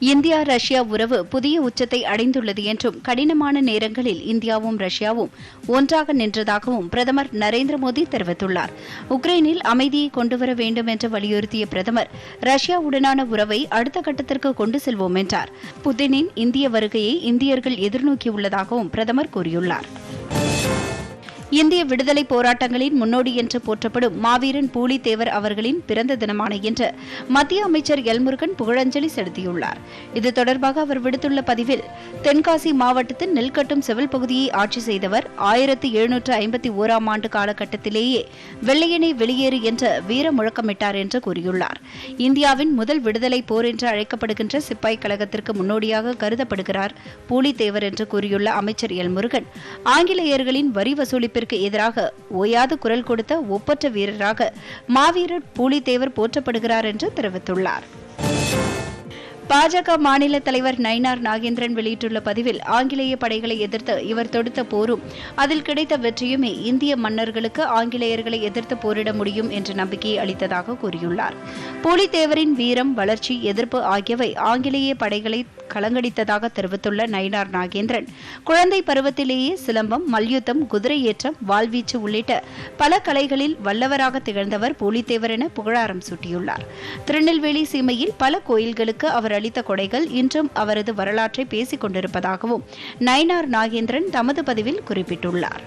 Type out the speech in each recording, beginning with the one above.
India Russia உறவு புதிய உச்சத்தை அடைந்துள்ளது என்றும் கடினமான நேரங்களில் இந்தியாவும் ரஷ்யாவும் ஒன்றாக நின்றதாகவும் பிரதமர் நரேந்திர மோடி தெரிவித்துள்ளார். உக்ரைனில் அமைதியை கொண்டுவர வேண்டும் என்று வலியுறுத்திய பிரதமர் ரஷ்யாவுடனான உறவை அடுத்த கட்டத்திற்கு கொண்டு செல்வோம் என்றார். புதினின் இந்திய வருகையை இந்தியர்கள் எதிர்நோக்கியுள்ளதாகவும் பிரதமர் கூறியுள்ளார். இந்திய விடுதலை போராட்டங்களின் முன்னோடி என்று போற்றப்படும் மாவீரன் பூலித்தேவர் அவர்களின் பிறந்த தினமான இன்று மத்திய அமைச்சர் எல் முருகன் புகழஞ்சலி செலுத்தியுள்ளார். இது தொடர்பாக அவர் விடுத்துள்ள பதிவில் தென்காசி மாவட்டத்தில் நெல்கட்டும் செவல் பகுதியை ஆட்சி செய்தவர் ஆயிரத்தி எழுநூற்று ஐம்பத்தி ஓராம் ஆண்டு காலகட்டத்திலேயே வெள்ளையனை வெளியேறு என்ற வீர முழக்கமிட்டார் என்று கூறியுள்ளார். இந்தியாவின் முதல் விடுதலை போர் என்று அழைக்கப்படுகின்ற சிப்பாய் கழகத்திற்கு முன்னோடியாக கருதப்படுகிறார் பூலித்தேவர் என்று கூறியுள்ள அமைச்சர் எல் முருகன் ஆங்கிலேயர்களின் வரி வசூலிப்பு எதிர்ப்பிற்கு எதிராக ஓயாது குரல் கொடுத்த ஒப்பற்ற வீரராக மாவீரர் பூலித்தேவர் போற்றப்படுகிறார் என்று தெரிவித்துள்ளார். பாஜக மாநில தலைவர் நயினார் நாகேந்திரன் வெளியிட்டுள்ள பதிவில் ஆங்கிலேய படைகளை எதிர்த்து இவர் தொடுத்த போரும் அதில் கிடைத்த வெற்றியுமே இந்திய மன்னர்களுக்கு ஆங்கிலேயர்களை எதிர்த்து போரிட முடியும் என்ற நம்பிக்கையை அளித்ததாக கூறியுள்ளார். புலித்தேவரின் வீரம் வளர்ச்சி எதிர்ப்பு ஆகியவை ஆங்கிலேய படைகளை கலங்கடித்ததாக தெரிவித்துள்ள நயினார் நாகேந்திரன். குழந்தை பருவத்திலேயே சிலம்பம் மல்யுத்தம் குதிரை ஏற்றம் வாள்வீச்சு உள்ளிட்ட பல கலைகளில் வல்லவராக திகழ்ந்தவர் பூலித்தேவர் என புகழாரம் சூட்டியுள்ளார். திருநெல்வேலி சீமையில் பல கோயில்களுக்கு அவர் அளித்த கொடைகள் இன்றும் அவரது வரலாற்றை பேசிக் கொண்டிருப்பதாகவும் நயினார் நாகேந்திரன் தமது பதிவில் குறிப்பிட்டுள்ளார்.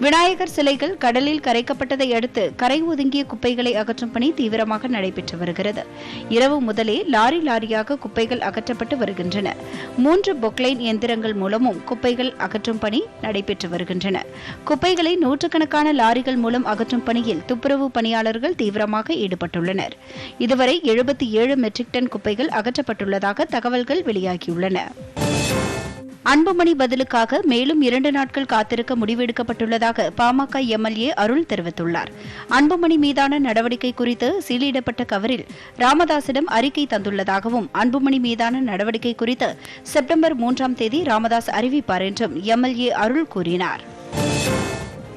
விநாயகர் சிலைகள் கடலில் கரைக்கப்பட்டதை அடுத்து கரை ஒதுங்கிய குப்பைகளை அகற்றும் பணி தீவிரமாக நடைபெற்று வருகிறது. இரவு முதலே லாரி லாரியாக குப்பைகள் அகற்றப்பட்டு வருகின்றன. மூன்று பொக்லைன் எந்திரங்கள் மூலமும் குப்பைகள் அகற்றும் பணி நடைபெற்று வருகின்றன. குப்பைகளை நூற்றுக்கணக்கான லாரிகள் மூலம் அகற்றும் பணியில் துப்புரவு பணியாளர்கள் தீவிரமாக ஈடுபட்டுள்ளனர். இதுவரை எழுபத்தி ஏழு மெட்ரிக் டன் குப்பைகள் அகற்றப்பட்டுள்ளதாக தகவல்கள் வெளியாகியுள்ளன. அன்புமணி பதிலுக்காக மேலும் இரண்டு நாட்கள் காத்திருக்க முடிவெடுக்கப்பட்டுள்ளதாக பாமக எம்எல்ஏ அருள் தெரிவித்துள்ளார். அன்புமணி மீதான நடவடிக்கை குறித்து சீலிடப்பட்ட கவரில் ராமதாசிடம் அறிக்கை தந்துள்ளதாகவும் அன்புமணி மீதான நடவடிக்கை குறித்து செப்டம்பர் மூன்றாம் தேதி ராமதாஸ் அறிவிப்பார் என்றும் எம்எல்ஏ அருள் கூறினார்.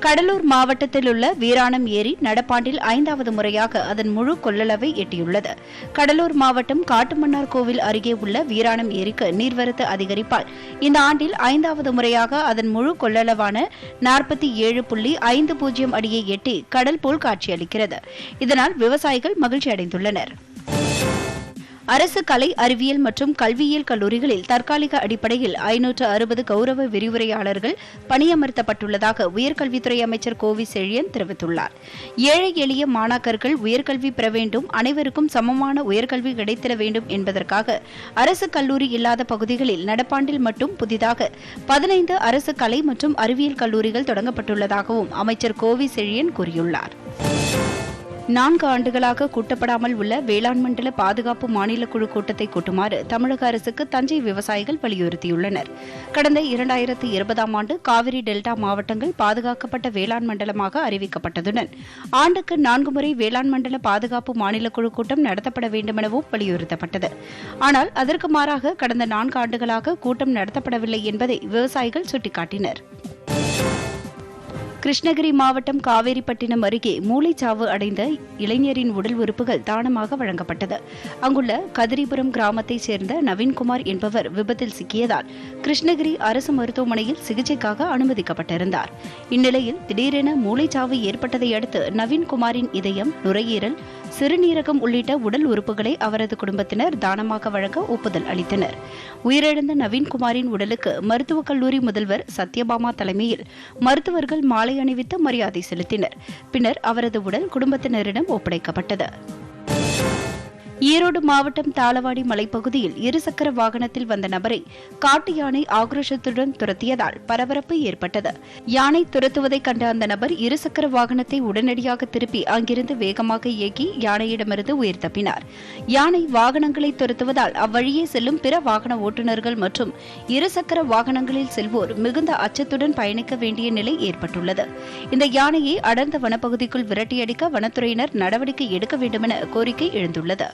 கடலூர் மாவட்டத்தில் உள்ள வீராணம் ஏரி நடப்பாண்டில் ஐந்தாவது முறையாக அதன் முழு கொள்ளளவை எட்டியுள்ளது. கடலூர் மாவட்டம் காட்டுமன்னார் கோவில் அருகே உள்ள வீராணம் ஏரிக்கு நீர்வரத்து அதிகரிப்பால் இந்த ஆண்டில் ஐந்தாவது முறையாக அதன் முழு கொள்ளளவான நாற்பத்தி ஏழு புள்ளி ஐந்து பூஜ்ஜியம் அடியை எட்டி கடல் போல் காட்சியளிக்கிறது. இதனால் விவசாயிகள் மகிழ்ச்சி அடைந்துள்ளனர் அரசு கலை அறிவியல் மற்றும் கல்வியியல் கல்லூரிகளில் தற்காலிக அடிப்படையில் ஐநூற்று அறுபது கௌரவ விரிவுரையாளர்கள் பணியமர்த்தப்பட்டுள்ளதாக உயர்கல்வித்துறை அமைச்சர் கோவி செழியன் தெரிவித்துள்ளார். ஏழை எளிய மாணாக்கர்கள் உயர்கல்வி பெற வேண்டும் அனைவருக்கும் சமமான உயர்கல்வி கிடைத்திட வேண்டும் என்பதற்காக அரசு கல்லூரி இல்லாத பகுதிகளில் நடப்பாண்டில் மட்டும் புதிதாக பதினைந்து அரசு கலை மற்றும் அறிவியல் கல்லூரிகள் தொடங்கப்பட்டுள்ளதாகவும் அமைச்சர் கோவி செழியன் கூறியுள்ளார். நான்கு ஆண்டுகளாக கூட்டப்படாமல் உள்ள வேளாண் மண்டல பாதுகாப்பு மாநில குழு கூட்டத்தை கூட்டுமாறு தமிழக அரசுக்கு தஞ்சை விவசாயிகள் வலியுறுத்தியுள்ளனர். கடந்த இரண்டாயிரத்து இருபதாம் ஆண்டு காவிரி டெல்டா மாவட்டங்கள் பாதுகாக்கப்பட்ட வேளாண் மண்டலமாக அறிவிக்கப்பட்டதுடன் ஆண்டுக்கு நான்கு முறை வேளாண் மண்டல பாதுகாப்பு மாநில குழு கூட்டம் நடத்தப்பட வேண்டுமெனவும் வலியுறுத்தப்பட்டது. ஆனால் அதற்கு மாறாக கடந்த நான்கு ஆண்டுகளாக கூட்டம் நடத்தப்படவில்லை என்பதை விவசாயிகள் சுட்டிக்காட்டினர். கிருஷ்ணகிரி மாவட்டம் காவேரிப்பட்டினம் அருகே மூளைச்சாவு அடைந்த இளைஞரின் உடல் உறுப்புகள் தானமாக வழங்கப்பட்டது. அங்குள்ள கதிரிபுரம் கிராமத்தைச் சேர்ந்த நவீன்குமார் என்பவர் விபத்தில் சிக்கியதால் கிருஷ்ணகிரி அரசு மருத்துவமனையில் சிகிச்சைக்காக அனுமதிக்கப்பட்டிருந்தார். இந்நிலையில் திடீரென மூளைச்சாவு ஏற்பட்டதை அடுத்து நவீன்குமாரின் இதயம் நுரையீரல் சிறுநீரகம் உள்ளிட்ட உடல் உறுப்புகளை அவரது குடும்பத்தினர் தானமாக வழங்க ஒப்புதல் அளித்தனர். உயிரிழந்த நவீன்குமாரின் உடலுக்கு மருத்துவக் கல்லூரி முதல்வர் சத்யபாமா தலைமையில் மருத்துவர்கள் மாலை அணிவித்து மரியாதை செலுத்தினர். பின்னர் அவரது உடல் குடும்பத்தினரிடம் ஒப்படைக்கப்பட்டது. ஈரோடு மாவட்டம் தாளவாடி மலைப்பகுதியில் இருசக்கர வாகனத்தில் வந்த நபரை காட்டு யானை ஆக்ரோஷத்துடன் துரத்தியதால் பரபரப்பு ஏற்பட்டது. யானை துரத்துவதை கண்ட அந்த நபர் இருசக்கர வாகனத்தை உடனடியாக திருப்பி அங்கிருந்து வேகமாக இயக்கி யானையிடமிருந்து உயிர் தப்பினார். யானை வாகனங்களை துரத்துவதால் அவ்வழியே செல்லும் பிற வாகன ஓட்டுநர்கள் மற்றும் இருசக்கர வாகனங்களில் செல்வோர் மிகுந்த அச்சத்துடன் பயணிக்க வேண்டிய நிலை ஏற்பட்டுள்ளது. இந்த யானையை அடர்ந்த வனப்பகுதிக்குள் விரட்டியடிக்க வனத்துறையினர் நடவடிக்கை எடுக்க வேண்டுமென கோரிக்கை எழுந்துள்ளது.